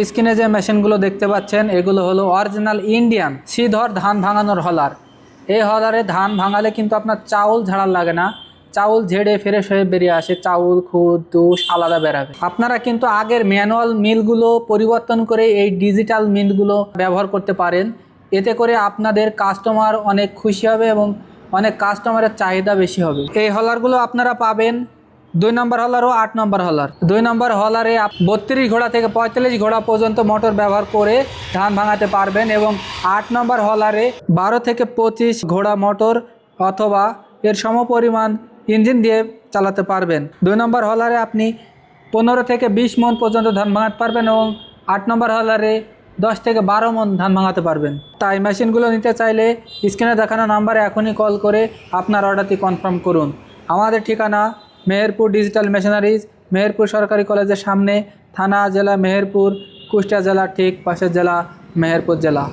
স্ক্রিনে যে মেশিনগুলো দেখতে পাচ্ছেন, এগুলো হলো অরিজিনাল ইন্ডিয়ান শ্রীধর ধান ভাঙানোর হলার। এই হলারে ধান ভাঙালে কিন্তু আপনার চাউল ঝাড়ার লাগে না। চাউল ঝেড়ে ফ্রেশ হয়ে বেরিয়ে আসে, চাউল, খুদ, তুষ আলাদা বেরাবে। আপনারা কিন্তু আগের ম্যানুয়াল মিলগুলো পরিবর্তন করে এই ডিজিটাল মিলগুলো ব্যবহার করতে পারেন। এতে করে আপনাদের কাস্টমার অনেক খুশি হবে এবং অনেক কাস্টমারের চাহিদা বেশি হবে। এই হলারগুলো আপনারা পাবেন দুই নম্বর হলার ও আট নম্বর হলার। দুই নম্বর হলারে বত্রিশ ঘোড়া থেকে পঁয়তাল্লিশ ঘোড়া পর্যন্ত মোটর ব্যবহার করে ধান ভাঙাতে পারবেন এবং আট নম্বর হলারে বারো থেকে পঁচিশ ঘোড়া মোটর অথবা এর সমপরিমাণ ইঞ্জিন দিয়ে চালাতে পারবেন। দুই নম্বর হলারে আপনি পনেরো থেকে বিশ মন পর্যন্ত ধান ভাঙাতে পারবেন এবং আট নম্বর হলারে দশ থেকে বারো মন ধান ভাঙাতে পারবেন। তাই মেশিনগুলো নিতে চাইলে স্ক্রিনে দেখানো নাম্বারে এখনই কল করে আপনার অর্ডারটি কনফার্ম করুন। আমাদের ঠিকানা মেহেরপুর ডিজিটাল মেশিনারিজ, মেহেরপুর সরকারি কলেজের সামনে থানা জেলা মেহেরপুর, কুষ্টিয়া জেলা ঠিক পাশের জেলা মেহেরপুর জেলা।